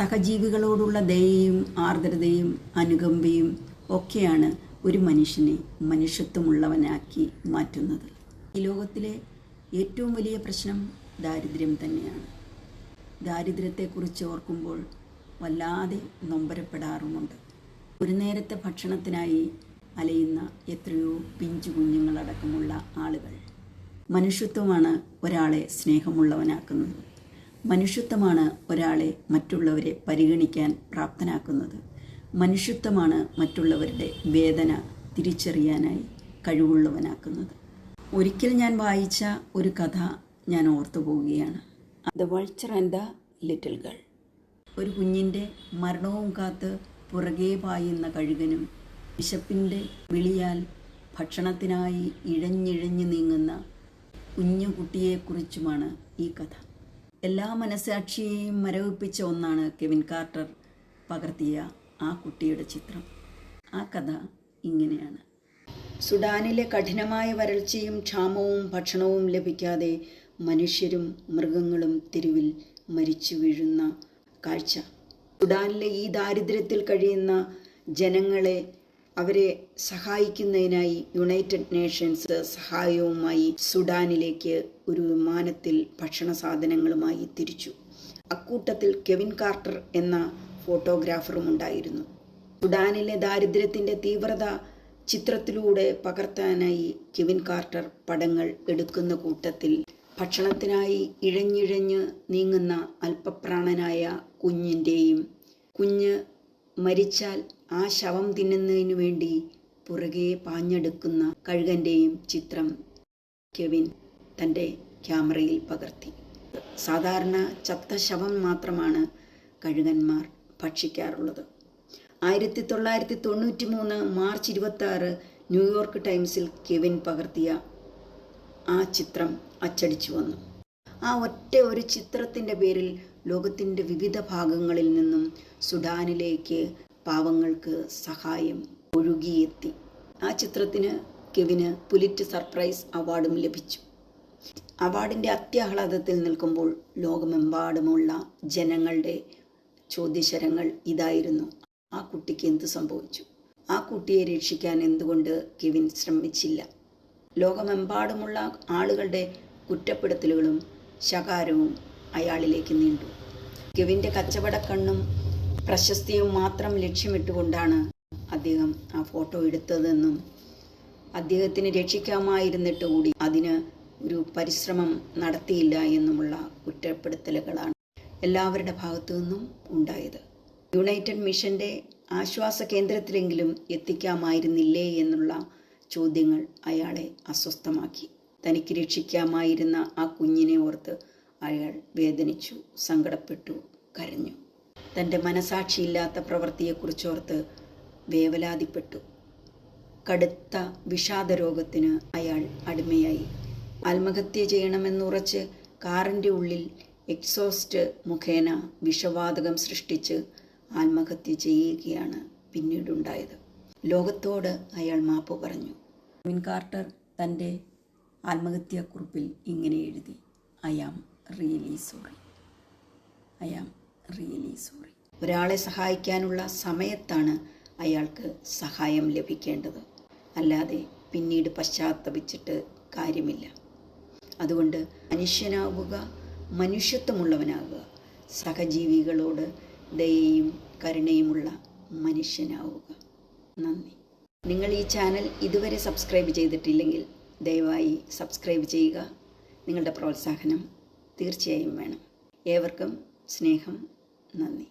സഹജീവികളോടുള്ള ദയയും ആർദ്രതയും അനുകമ്പയും ഒക്കെയാണ് ഒരു മനുഷ്യനെ മനുഷ്യത്വമുള്ളവനാക്കി മാറ്റുന്നത്. ഈ ലോകത്തിലെ ഏറ്റവും വലിയ പ്രശ്നം ദാരിദ്ര്യം തന്നെയാണ്. ദാരിദ്ര്യത്തെക്കുറിച്ച് ഓർക്കുമ്പോൾ വല്ലാതെ നൊമ്പരപ്പെടാറുമുണ്ട്. ഒരു നേരത്തെ ഭക്ഷണത്തിനായി അലയുന്ന എത്രയോ പിഞ്ചു കുഞ്ഞുങ്ങളടക്കമുള്ള ആളുകൾ മനുഷ്യത്വമാണ് ഒരാളെ സ്നേഹമുള്ളവനാക്കുന്നത്. മനുഷ്യത്വമാണ് ഒരാളെ മറ്റുള്ളവരെ പരിഗണിക്കാൻ പ്രാപ്തനാക്കുന്നത്. മനുഷ്യത്വമാണ് മറ്റുള്ളവരുടെ വേദന തിരിച്ചറിയാനായി കഴിവുള്ളവനാക്കുന്നത്. ഒരിക്കൽ ഞാൻ വായിച്ച ഒരു കഥ ഞാൻ ഓർത്തു പോവുകയാണ്. The vulture and the little girl ഒരു കുഞ്ഞിന്റെ മരണവും കാത്ത് പുറകെ പായുന്ന കഴുകനും വിശപ്പിന്റെ വിളിയാൽ ഭക്ഷണത്തിനായി ഇഴഞ്ഞിഴഞ്ഞു നീങ്ങുന്ന കുഞ്ഞു കുട്ടിയെക്കുറിച്ചുമാണ് ഈ കഥ. എല്ലാ മനസാക്ഷിയെയും മരവിപ്പിച്ച ഒന്നാണ് കെവിൻ കാർട്ടർ പകർത്തിയ ആ കുട്ടിയുടെ ചിത്രം. ആ കഥ ഇങ്ങനെയാണ്. സുഡാനിലെ കഠിനമായ വരൾച്ചയും ക്ഷാമവും ഭക്ഷണവും ലഭിക്കാതെ മനുഷ്യരും മൃഗങ്ങളും തെരുവിൽ മരിച്ചു വീഴുന്ന കാഴ്ച. സുഡാനിലെ ഈ ദാരിദ്ര്യത്തിൽ കഴിയുന്ന ജനങ്ങളെ അവരെ സഹായിക്കുന്നതിനായി യുണൈറ്റഡ് നേഷൻസ് സഹായവുമായി സുഡാനിലേക്ക് ഒരു വിമാനത്തിൽ ഭക്ഷണ സാധനങ്ങളുമായി തിരിച്ചു. അക്കൂട്ടത്തിൽ കെവിൻ കാർട്ടർ എന്ന ഫോട്ടോഗ്രാഫറും ഉണ്ടായിരുന്നു. സുഡാനിലെ ദാരിദ്ര്യത്തിന്റെ തീവ്രത ചിത്രത്തിലൂടെ പകർത്താനായി കെവിൻ കാർട്ടർ പടങ്ങൾ എടുക്കുന്ന കൂട്ടത്തിൽ ഭക്ഷണത്തിനായി ഇഴഞ്ഞിഴഞ്ഞ് നീങ്ങുന്ന അല്പപ്രാണനായ കുഞ്ഞിന്റെയും കുഞ്ഞ് മരിച്ചാൽ ആ ശവം തിന്നുന്നതിനു വേണ്ടി പുറകെ പാഞ്ഞെടുക്കുന്ന കഴുകന്റെയും ചിത്രം കെവിൻ തന്റെ ക്യാമറയിൽ പകർത്തി. സാധാരണ ചത്ത ശവം മാത്രമാണ് കഴുകന്മാർ ഭക്ഷിക്കാറുള്ളത്. ആയിരത്തി തൊള്ളായിരത്തി തൊണ്ണൂറ്റി മൂന്ന് മാർച്ച് ഇരുപത്തി ന്യൂയോർക്ക് ടൈംസിൽ കെവിൻ പകർത്തിയ ആ ചിത്രം അച്ചടിച്ചു വന്നു. ആ ഒറ്റ ഒരു ചിത്രത്തിന്റെ പേരിൽ ലോകത്തിന്റെ വിവിധ ഭാഗങ്ങളിൽ നിന്നും സുഡാനിലേക്ക് പാവങ്ങൾക്ക് സഹായം ഒഴുകിയെത്തി. ആ ചിത്രത്തിന് കെവിന് പുലിറ്റ് സർപ്രൈസ് അവാർഡും ലഭിച്ചു. അവാർഡിന്റെ അത്യാഹ്ലാദത്തിൽ നിൽക്കുമ്പോൾ ലോകമെമ്പാടുമുള്ള ജനങ്ങളുടെ ചോദ്യശരങ്ങൾ ഇതായിരുന്നു. ആ കുട്ടിക്ക് എന്ത് സംഭവിച്ചു? ആ കുട്ടിയെ രക്ഷിക്കാൻ എന്തുകൊണ്ട് കെവിൻ ശ്രമിച്ചില്ല? ലോകമെമ്പാടുമുള്ള ആളുകളുടെ കുറ്റപ്പെടുത്തലുകളും ശകാരവും അയാളിലേക്ക് നീണ്ടു. കെവിന്റെ കച്ചവടക്കണ്ണും പ്രശസ്തിയും മാത്രം ലക്ഷ്യമിട്ടുകൊണ്ടാണ് അദ്ദേഹം ആ ഫോട്ടോ എടുത്തതെന്നും അദ്ദേഹത്തിന് രക്ഷിക്കാമായിരുന്നിട്ട് കൂടി അതിന് ഒരു പരിശ്രമം നടത്തിയില്ല എന്നുമുള്ള കുറ്റപ്പെടുത്തലുകളാണ് എല്ലാവരുടെ ഭാഗത്തു നിന്നും ഉണ്ടായത്. യുണൈറ്റഡ് മിഷന്റെ ആശ്വാസ കേന്ദ്രത്തിലെങ്കിലും എത്തിക്കാമായിരുന്നില്ലേ എന്നുള്ള ചോദ്യങ്ങൾ അയാളെ അസ്വസ്ഥമാക്കി. തനിക്ക് രക്ഷിക്കാമായിരുന്ന ആ കുഞ്ഞിനെ ഓർത്ത് അയാൾ വേദനിച്ചു സങ്കടപ്പെട്ടു കരഞ്ഞു. തന്റെ മനസാക്ഷിയില്ലാത്ത പ്രവൃത്തിയെക്കുറിച്ചോർത്ത് വേവലാതിപ്പെട്ടു. കടുത്ത വിഷാദരോഗത്തിന് അയാൾ അടിമയായി. ആത്മഹത്യ ചെയ്യണമെന്നുറച്ച് കാറിന്റെ ഉള്ളിൽ എക്സോസ്റ്റ് മുഖേന വിഷവാതകം സൃഷ്ടിച്ച് ആത്മഹത്യ ചെയ്യുകയാണ് പിന്നീടുണ്ടായത്. ലോകത്തോട് അയാൾ മാപ്പ് പറഞ്ഞു. വിൻ കാർട്ടർ തന്റെ ആത്മഹത്യാക്കുറിപ്പിൽ ഇങ്ങനെ എഴുതി I am really sorry. I am really sorry ഒരാളെ സഹായിക്കാനുള്ള സമയത്താണ് അയാൾക്ക് സഹായം ലഭിക്കേണ്ടത്. അല്ലാതെ പിന്നീട് പശ്ചാത്തപിച്ചിട്ട് കാര്യമില്ല. അതുകൊണ്ട് മനുഷ്യനാവുക മനുഷ്യത്വമുള്ളവനാവുക സഹജീവികളോട് ദയയും കരുണയുമുള്ള മനുഷ്യനാവുക. നന്ദി. നിങ്ങൾ ഈ ചാനൽ ഇതുവരെ സബ്സ്ക്രൈബ് ചെയ്തിട്ടില്ലെങ്കിൽ ദയവായി സബ്സ്ക്രൈബ് ചെയ്യുക. നിങ്ങളുടെ പ്രോത്സാഹനം തീർച്ചയായും വേണം. ഏവർക്കും സ്നേഹം. നന്ദി.